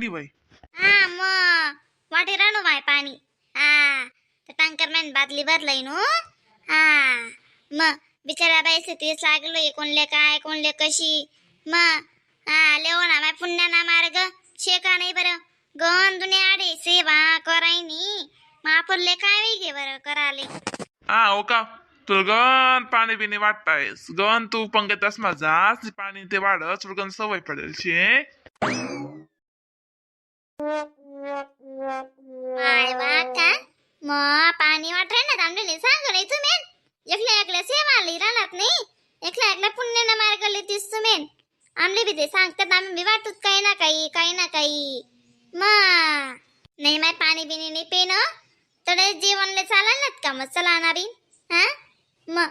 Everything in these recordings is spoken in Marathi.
राहिली बाई. हा मग वाटे राहणू माय पाणी. हा तर टँकर मॅन बादली भरलंय नो. हा मग बिचारा बाई तीस लागलोय कोणले काय कोणले कशी. मग हा लेव ना माय पुण्याना मार्ग. शेका नाही बरं. गण दुनिया आडे सेवा करायनी. मापरले काय वेगे बरं कराले? हा हो का? तुला गण पाणी बिणी वाटतायस. गण तू पंगत असमा जास पाणी ते वाढ तुला गण सवय पडेल शे. माय वाका मग पाणी वाटरे ना तांडले सांग नाही तुम्ही एकल्या एकल्या सेवा आली राहणार नाही. एकल्या एकल्या पुण्याला मार्गले तीस तुम्ही आमले बी ते सांगतात आम्ही बी वाटूत काही ना काही काही ना काही. मा नाही माय पाणी बिनी नाही पेन तर जेवणले चालणार का मग? चला ना बी हा? मग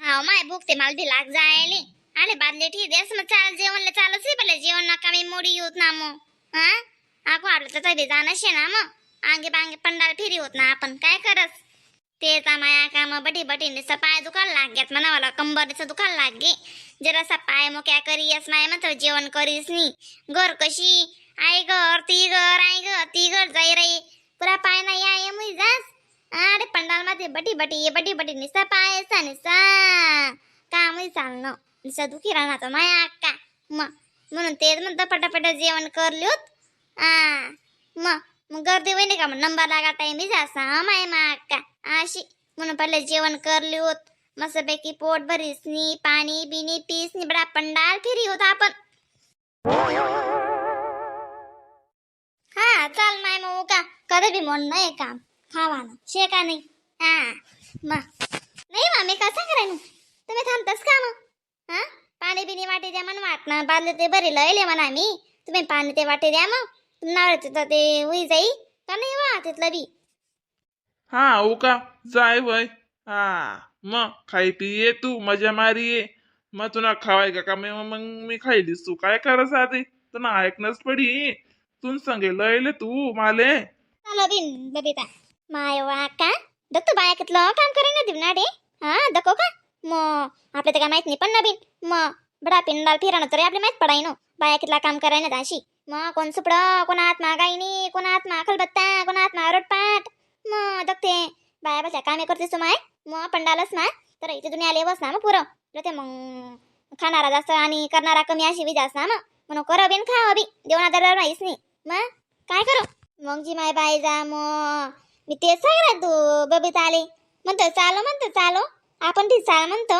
हा माय भूक ते मला बी लाग जायले. आले बादले ठीक देस मग चाल जेवणले चालच भले जेवण नका मी मोडी होत ना मग. हा? आपण आपलं तर तरी जाणं शे ना मग. आंगे बांगे पंडाल फिरी होत ना आपण. काय करस ते माया काम बटी बटी नुसतं पाय दुखायला लागल्यात म्हणावाला कंबरचं दुखायला लागे जरासा पाय मग क्या करीस माय म्हणतो जेवण करीस नी. घर कशी? आई घर ती घर आई घर ती घर जाई राई पुरा पाय नाही आहे मुई जास. अरे पंडाल मध्ये बटी बटी ये बटी बटी निसा पायसा निसा. कामही चालणं निसा दुखी राहणार माया अक्का. मग म्हणून तेच म्हणतं पटापट जेवण करल्योत आ मग मग गर्दी होईन का? मग नंबर लागा टाइम बी जासा माय मा अक्का. अशी म्हणून पहिले जेवण करल्योत मस्तपैकी पोट भरीसनी पाणी बिनी पीसनी बडा पंडाल फिरी होता आपण. हा चाल माय मग का? कधी बी म्हण नाही काम. खावानं शे का नाही? हा मग नाही मामी कसं करायनु तुम्ही थांबतास का मग? हा? पाणी बिनी वाटे द्या म्हण वाटणं. बादले ते बरे लयले म्हणा मी तुम्ही पाणी ते वाटे द्या मग. तुम्हाला ते होई जाई. का नाही वा तिथलं बी. हा हो का? जाय वय. हा मग खाई पी ये तू मजा मारी ये. मग तुला खावाय का का? मग मग मी खायलीस तू. काय करस आधी तुला ऐकणंच पडी. तून सांगे लयले तू माले. चालो बिन बबिता. माय वाका. दत्तू बाया कितलं काम करे ना दिवना डे हा दको का? मग आपल्या तर काय माहीत नाही. पण नवीन बिन मग बडा पिंडाल फिराणं तरी आपल्या माहीत पडाय ना बाया कितला काम कराय ना मग कोण सुपडं कोण आत्मा गायनी कोण आत्मा खलबत्ता कोण आत्मा रोटपाट मग दगते बाया बच्या कामे करतेस तू माय. मग पंडालच ना तर इथे दुनिया बस ना मग पुरं. ते मग खाणारा जास्त आणि करणारा कमी अशी बी जास्त ना मग म्हणून करो बिन खा बी. देवना दर माहीच नाही. मग काय करू? मग जी माय बाई जा मग मी तेच सांगणार तू बबीत आले म्हणतो चालो म्हणतो चालो. आपण ती चाल म्हणतो.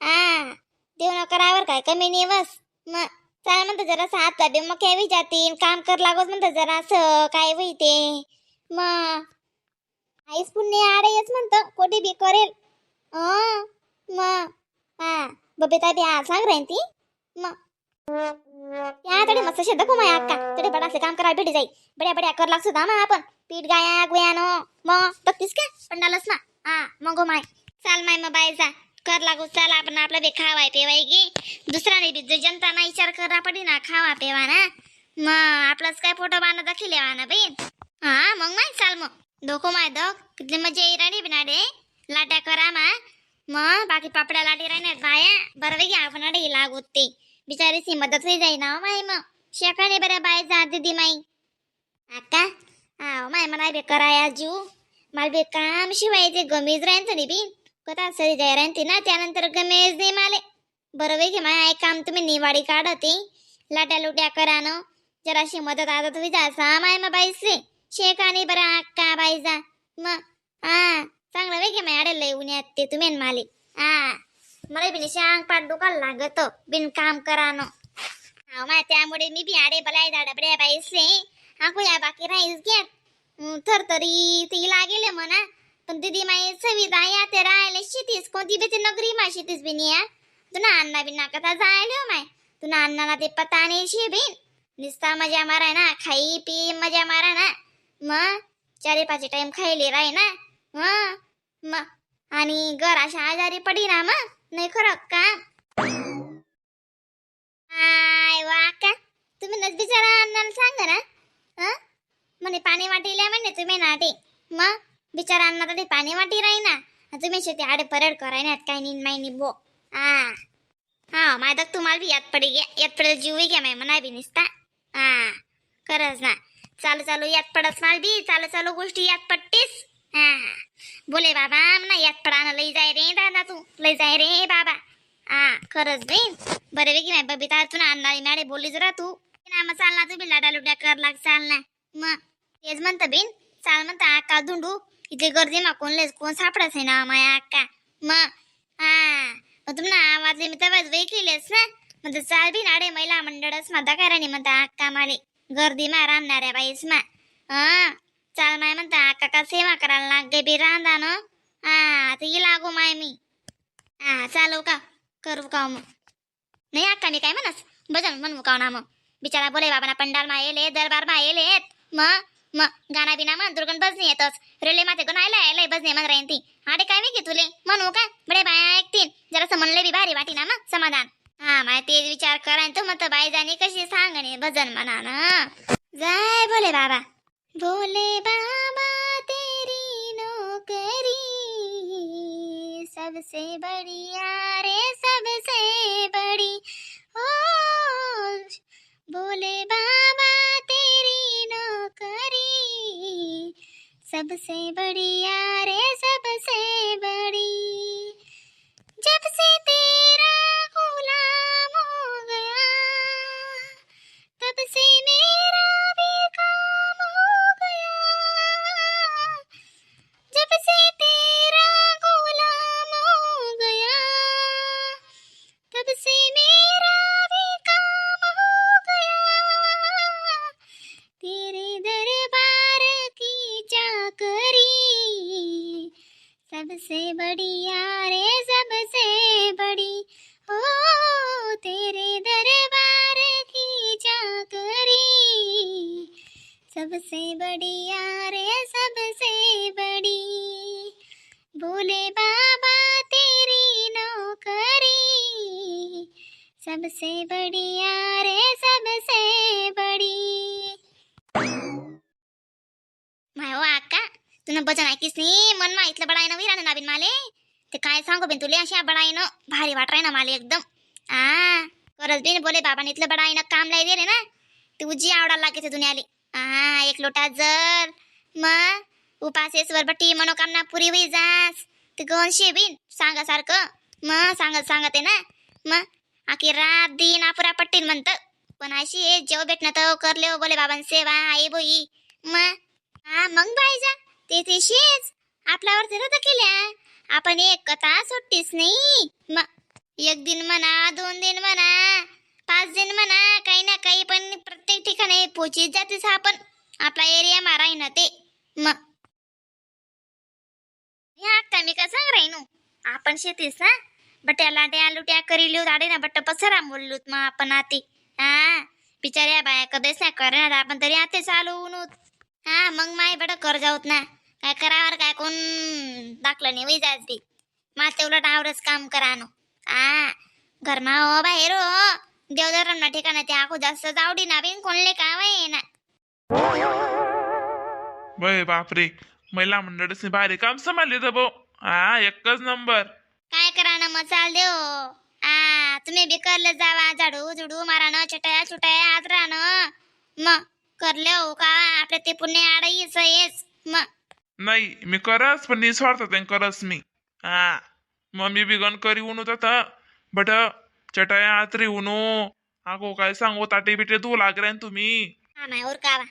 आ देव न करावर काय कमी नाही बस. मग चाल म्हणतो जरा हात बी मग काय विचारतीन काम कर लागोस म्हणतो जरा असं काय होई ते? मग आईस पुण्य आडेच म्हणतो कोठे बी करेल. मग हा बबेता बी आ सांग रे ती. मग या तडे मस्त शेत को माय अक्का. तडे बडासे काम करायला भेटी जाई. बड्या बड्या कर लागतो ना मग आपण. पीठ गाया गुयानो मग बघतीस का? पंडालच ना हा मग घुमाय. माय चाल माय मग बाय जा. कर लागू चाल आपण आपलं बी खावाय पेवाय गे दुसऱ्याने बी जनता ना विचार करा पडी ना खावा पेवा ना. मग आपलंच काय फोटो बांधा दाखिले ना बहीण हा मग माय चाल मग. धोको माय दो किती मजा येई राणी बिनाडे लाट्या करा मा. मग बाकी पापड्या लाटी राहण्यात बाया. बरं घ्या आपण अडे लागू ते. बिचारीची मदत होई जाई ना हो माय मग. शेकाने बरं बाय जा दीदी माई. आका हा माय मला बे कराया जू मला बे काम शिवायचे गमीज राहीन तरी बी. कथा सरी जाय ना त्यानंतर गमेज दे माले. बरं वेगळे माय ऐक काम तुम्ही निवाडी काढते लाट्या लुट्या करा न. जराशी मदत आता तुम्ही जा. सा माय मग बाईसे शेकाने बरं अक्का बाई जा. मग हा चांगलं वेगळे माय अडे लय उन्यात ते तुम्ही माले. हा मला बी शांग पाठ दुखायला लागत. बिन काम करा न. हा माय त्यामुळे मी बी आडे बलाय दाडा बड्या बाईसले. आखो या बाकी राहीस घ्या तर तरी ती लागेल म्हणा. पण दीदी माई सविता या ते राहिले शेतीस कोणती बी नगरी मा शेतीस बी या तुना अण्णा बिना कथा जायले हो माय तुना अण्णाला ते पता नाही शे बिन? निस्ता मजा मारा ना खाई पी मजा मारा ना? मग चारी पाच टाइम खायले राही ना? मग आणि घर अशा आजारी पडी ना मग नाही खरं का आय वा का? तुम्ही नच बिचारा अण्णाला सांगा ना? म्हणे पाणी वाटील्या म्हणे तुम्ही नाटे. मग बिचारा अण्णा तर पाणी वाटी राही ना तुम्ही शेती आडे परड करायनात काय नीन माय बो आ हा. माझ्या तुम्हाला बी याद पडी गया याद पडेल जीव घ्या माय म्हणा बी निसता. हा खरंच ना. चालू चालू याद पडत माल बी चालू चालू गोष्टी याद पडतीस हा बोले बाबा म्हणा याद पडाना लई जाय रे दादा तू लई जाय रे बाबा. हा खरंच बी. बरे की नाही बबिता तू ना अंदाजी मॅडे बोलली जरा तू. ना मग चाल ना तू बी लाडा लुड्या कर लाग चाल ना मग तेच म्हणतं बिन चाल म्हणता का धुंडू. इथे गर्दी मा कोण लेस कोण सापडत आहे ना माया अक्का? मग हा. मग तुम्हाला आवाज मी तेव्हाच वेगळीलेस ना. म्हणते चाल बी नाडे महिला मंडळच मा दकारानी म्हणता अक्का माले. गर्दी मा रामणाऱ्या बाईस मा. हा चाल माय म्हणता अक्का का सेवा करायला लागे बी रांधा न हा ते लागू माय मी. हा चालू का करू का मग? नाही अक्का मी काय म्हणस? भजन म्हणू का ना मग? बिचारा बोले बाबा पंडाल मा येले दरबार मा येलेत. मग मग गाणा बिना मन दुर्गण बजनी येतच. रेले माते गणायला यायला बजने मग राहीन ती. आडे काय मी तुले म्हणू का? बडे बाया ऐकतील. जरा म्हणले बी भारी वाटी ना मग समाधान. हा माय ते विचार करायन तू मग बाई जाणी कशी सांगणे भजन म्हणा ना जाय भोले बाबा. भोले बाबा तेरी नोकरी सबसे बड़ी सबसे बढ़िया सबसे बड़ी रे सबसे बड़ी। बोले बाबा तेरी नौकरी। सबसे बड़ी रे सबसे बड़ी। माय ओ आका तुला भजन ऐकीस नी मन मा इथलं बडायनं विरानं नाबिन माले। ते काय सांगू बिन तुले अशा बडायनं भारी वाटराय ना माले एकदम। आ करत बिन बोले बाबाने इथलं बडायनं काम लाई दिले ना। तुझी उजी आवडायला लागे दुनियाली। आ एक लोटा जर. मग? उपासेसवर बटी मनोकामना पुरी होई जास. ते गणशे बिन सांगा सारखं मग सांगत सांगत आहे ना. मग? आखी रात दिन अपुरा पट्टील म्हणतं. पण अशी आहे जेव भेटणं तर करले हो बोले बाबां सेवा आई बोई. मग? हा मग बाईजा ते ते शेच आपल्यावर ते तर केल्या. आपण एक कथा सुट्टीच नाही. मग? एक दिन म्हणा दोन दिन म्हणा. पाच दिन म्हणा काही ना काही पण प्रत्येक ठिकाणी पोचीत जातेच आपण. आपला एरिया माराय ना ते. मग ह्या अक्का मी का सांग राहीनो आपण शेतीस ना बट्या लाट्या लुट्या करी लिहू दाडे ना बट्ट पसरा बोललूत मग आपण आते. हा? बिचाऱ्या बाया कधीच नाही करणार आपण तरी आते चालू उनूत हा मग माय बट कर जाऊत ना. काय करावर काय कोण दाखलं नाही वय जात बी माते उलट आवडच काम करा नो. हा घरमा हो बाहेर हो. ना ठिकाणा ते आखो जास्त जावडी ना बिन कोणले काय ना बय बापरे महिला मंडळाचे भारी काम सांभाळले तर भाऊ. हा एकच नंबर. काय करा ना मग चाल देव. आ तुम्ही बी करले जावा झाडू झुडू मारानं छटाया छुटाया आज राहणं मग करले हो का? आपल्या ते पुण्य आडाईच येस मग. नाही मी करस पण निस्वार्थ ते करस मी. हा मग मी बिगन करी उनू तर बट चटाया आतरी उनू आगो काय सांगू ताटे बिटे तू लागरे तुम्ही. हा उरकावा.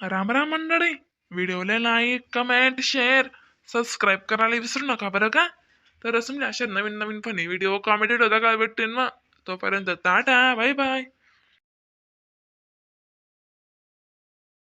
राम राम मंडळी व्हिडिओला लाईक कमेंट शेअर सबस्क्राईब करायला विसरू नका बरं का? तर असं म्हणजे अशा नवीन नवीन फनी व्हिडिओ कॉमेडी होता का भेटतील मग. तोपर्यंत टाटा बाय बाय